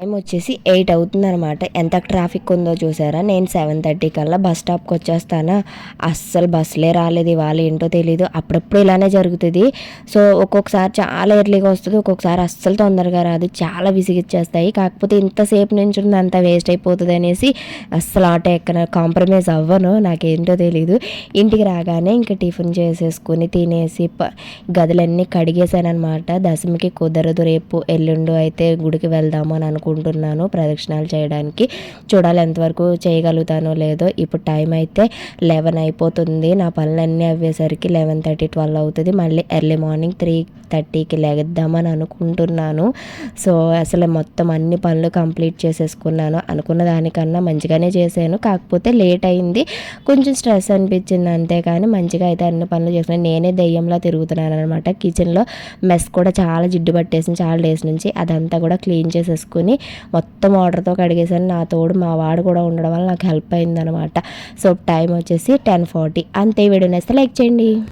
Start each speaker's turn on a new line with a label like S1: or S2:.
S1: Time వచ్చేసి eight అవుతుందనమాట ఎంత ట్రాఫిక్ ఉందో చూసారా? నేను సెవెన్ థర్టీ కల్లా బస్ స్టాప్కి వచ్చేస్తానా? అస్సలు బస్సులే రాలేదు ఇవాళ ఏంటో తెలీదు. అప్పుడప్పుడు ఇలానే జరుగుతుంది. సో ఒక్కొక్కసారి చాలా ఎర్లీగా వస్తుంది. ఒక్కొక్కసారి అస్సలు తొందరగా రాదు. చాలా విసిగిచ్చేస్తాయి. కాకపోతే ఇంతసేపు నుంచి అంత వేస్ట్ అయిపోతుంది అనేసి అస్సలు ఆటో ఎక్కన. కాంప్రమైజ్ అవ్వను. నాకేంటో తెలీదు. ఇంటికి రాగానే ఇంకా టిఫిన్ చేసేసుకుని తినేసి గదులన్నీ కడిగేశాను అనమాట దశమికి కుదరదు. రేపు ఎల్లుండు అయితే గుడికి వెళ్దాము అని అనుకుంటున్నాను ప్రదక్షిణాలు చేయడానికి. చూడాలి ఎంతవరకు చేయగలుగుతానో లేదో. ఇప్పుడు టైం అయితే లెవెన్ అయిపోతుంది. నా పనులన్నీ అయ్యేసరికి లెవెన్ థర్టీ ట్వెల్వ్ అవుతుంది. మళ్ళీ ఎర్లీ మార్నింగ్ త్రీ థర్టీకి లెగద్దామని అనుకుంటున్నాను. సో అసలు మొత్తం అన్ని పనులు కంప్లీట్ చేసేసుకున్నాను. అనుకున్న దానికన్నా మంచిగానే చేశాను. కాకపోతే లేట్ అయింది. కొంచెం స్ట్రెస్ అనిపించింది అంతే కానీ మంచిగా అయితే అన్ని పనులు చేస్తున్నాను. నేనే దెయ్యంలా తిరుగుతున్నాను అనమాట కిచెన్లో మెస్ కూడా చాలా జిడ్డు పట్టేసింది. చాలా డేస్ నుంచి అదంతా కూడా క్లీన్ చేసేసుకుని మొత్తం ఆర్డర్తో కడిగేసాను నా తోడు మా వాడు కూడా ఉండడం వల్ల నాకు హెల్ప్ అయిందనమాట సో టైం వచ్చేసి టెన్ ఫార్టీ. అంతే వీడియో నేస్తే లైక్ చేయండి.